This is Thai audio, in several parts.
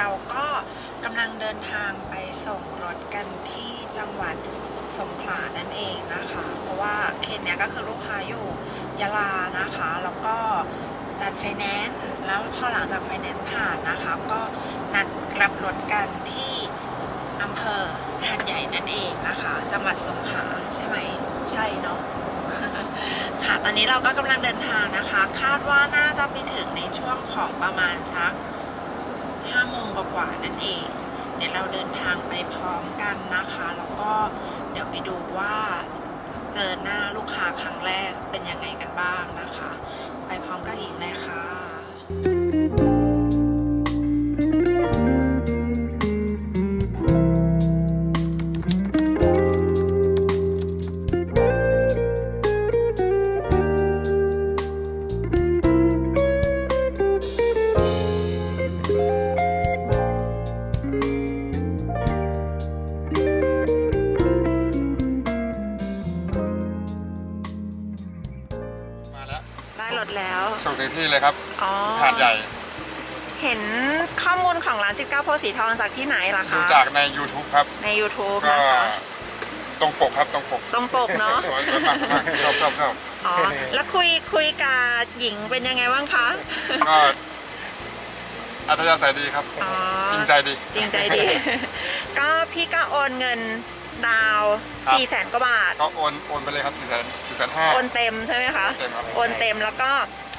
ราก็กำลังเดินทางไปส่งรถกันที่จังหวัดสงขลานั่นเองนะคะ เพราะว่าเคนเนี้ยก็คือลูกค้าอยู่ยะลานะคะ แล้วก็จัดไฟแนนซ์แล้วพอหลังจากไฟแนนซ์ผ่านนะคะ ก็นัดรับรถกันที่อำเภอหัดใหญ่นั่นเองนะคะ จังหวัดสงขลาใช่ไหมใช่เนาะค่ะตอนนี้เราก็กำลังเดินทางนะคะ คาดว่าน่าจะไปถึงในช่วงของประมาณสัก ห้าโมงกว่าๆนั่นเอง เดี๋ยวเราเดินทางไปพร้อมกันนะคะ แล้วก็เดี๋ยวไปดูว่าเจอหน้าลูกค้าครั้งแรกเป็นยังไงกันบ้างนะคะ ไปพร้อมกันอีกเลยค่ะ ได้รถแล้วส่งถึงที่เลยครับอ๋อหาดใหญ่ เห็นข้อมูลของร้าน 19โพธิ์สีทองจากที่ไหนล่ะดูคะ จากใน YouTube ครับ ใน YouTube ก็นะคะ ตรงปกครับตรงปกตรงปกเนาะสวยสวยมากมากชอบชอบชอบอ๋อ แล้วคุยคุยกับหญิงเป็นยังไงบ้างคะ ก็อัธยาศัยดีครับ อ๋อ จริงใจดี จริงใจดี ก็พี่ก็โอนเงิน ดาวครับ 4ี่แสนกว่าบาท ก็โอนโอนไปเลยครับสี่แสนสี่แสนห้า โอนเต็มใช่ไหมคะโอนเต็มครับ โอนเต็มแล้วก็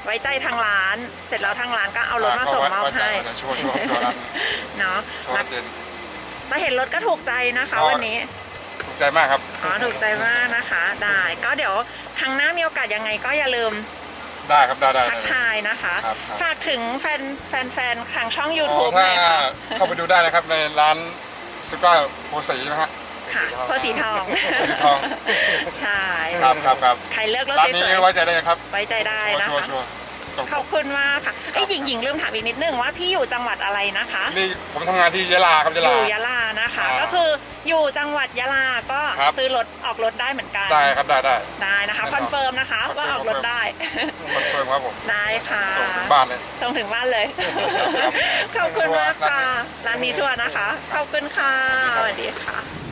ไว้ใจทางร้าน เสร็จแล้วทางร้านก็เอารถมาส่งมอบให้ชัวร์ชัวร์ชัวร์นั้นเนาะชัวแล้วร์เจน แต่เห็นรถก็ถูกใจนะคะ ก็ วันนี้ถูกใจมากครับอ๋อถูกใจมากนะคะ ได้ก็เดี๋ยวครั้งหน้ามีโอกาสยังไงก็อย่าลืมได้ครับได้ได้ทักได้ ทายนะคะ ครับครับ ฝากถึงแฟนแฟนแฟนทางช่อง อ๋อ YouTube หถ้าน่อยค่ะ เข้าไปดูได้นะครับในร้านสุก้าโพสีนะฮะ ค่ะโพธิ์สีทองโพธิ์สีทอง ใช่ครับครับครับใครเลือกรถร้านสนี้วยไว้ใจได้นะครับๆไว้ใจได้ชัวร์นะชัวร์คะชัวร์ตรงขปอบกคุณมากค่ะไอ้ยครับหญิงหญิงลืมถามอีกนิดนึงว่าพี่อยู่จังหวัดอะไรนะคะ นี่ผมทำงานที่ยะลาครับยะอลา ยู่ยะลานะคะ อ่าก็คืออยู่จังหวัดยะลาก็ครับ ซื้อรถออกรถได้เหมือนกันได้ครับได้ได้ ได้นะคะแน่นอนคอนเฟิร์มนะคะคอนเฟิร์ม ว่าออกรถได้ คอนเฟิร์มครับผมได้ค่ะ ส่งถึงบ้านเลย ส่งถึงบ้านเลย ครับขอบคุณมากชัวร์ค่ะ ร้านนี้ชัวร์นะคะ ขอบคุณค่ะครับสวัสดีค่ะ